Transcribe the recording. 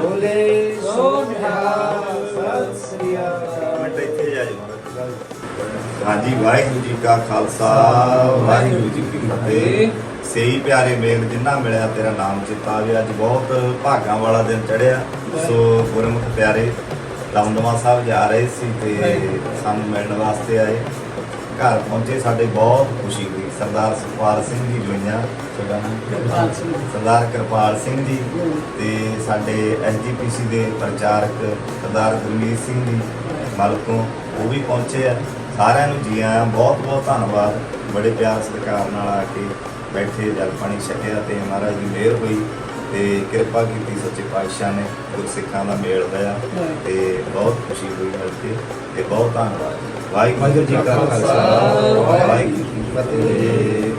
ਬੋਲੇ ਸਤਿ ਸ੍ਰੀ ਅਕਾਲ। ਮਿੰਟ ਇੱਥੇ ਜਾ ਜੀ ਹਾਂਜੀ ਵਾਹਿਗੁਰੂ ਜੀ ਕਾ ਖਾਲਸਾ ਵਾਹਿਗੁਰੂ ਜੀ ਕੀ ਫਤਿਹ। ਸਹੀ ਪਿਆਰੇ ਮੇਲ ਜਿੰਨਾ ਮਿਲਿਆ ਤੇਰਾ ਨਾਮ ਚਿੱਤਾ ਵੀ ਅੱਜ ਬਹੁਤ ਭਾਗਾਂ ਵਾਲਾ ਦਿਨ ਚੜਿਆ ਸੋ ਗੁਰਮੁਖ ਪਿਆਰੇ ਦਮਦਮਾ ਸਾਹਿਬ ਜਾ ਰਹੇ ਸੀ ਤੇ ਸਾਨੂੰ ਮਿਲਣ ਵਾਸਤੇ ਆਏ। ਘਰ ਪਹੁੰਚੇ ਸਾਡੇ ਬਹੁਤ ਖੁਸ਼ੀ ਹੋਈ। ਸਰਦਾਰ ਸੁਖਪਾਲ ਸਿੰਘ ਜੀ ਜੋਈਆਂ। ਤੁਹਾਡਾ ਨਾਮ? ਕਿਰਪਾਲ ਸਿੰਘ। ਸਰਦਾਰ ਕਿਰਪਾਲ ਸਿੰਘ ਜੀ ਤੇ ਸਾਡੇ ਐਸਜੀਪੀਸੀ ਦੇ ਪ੍ਰਚਾਰਕ ਸਰਦਾਰ ਗੁਰਮੀਤ ਸਿੰਘ ਜੀ ਮਲਕੋਂ ਉਹ ਵੀ ਪਹੁੰਚੇ ਆ। ਸਾਰਿਆਂ ਨੂੰ ਜੀ ਆਇਆਂ ਬਹੁਤ ਬਹੁਤ ਧੰਨਵਾਦ। ਬੜੇ ਪਿਆਰ ਸਤਿਕਾਰ ਨਾਲ ਆ ਕੇ ਬੈਠੇ ਜਲ ਪਾਣੀ ਛਕਿਆ ਤੇ ਮਹਾਰਾਜ ਦੀ ਮਿਹਰ ਹੋਈ। ਤੇ ਕਿਰਪਾ ਕੀਤੀ ਸੱਚੇ ਪਾਤਸ਼ਾਹ ਨੇ ਗੁਰਸਿੱਖਾਂ ਦਾ ਮੇਲ ਹੋਇਆ ਤੇ ਬਹੁਤ ਖੁਸ਼ੀ ਹੋਈ ਮਿਲ ਕੇ ਤੇ ਬਹੁਤ ਧੰਨਵਾਦ। ਵਾਹਿਗੁਰੂ ਜੀ ਕਾ ਖਾਲਸਾ ਵਾਹਿਗੁਰੂ ਜੀ ਕੀ ਫਤਿਹ।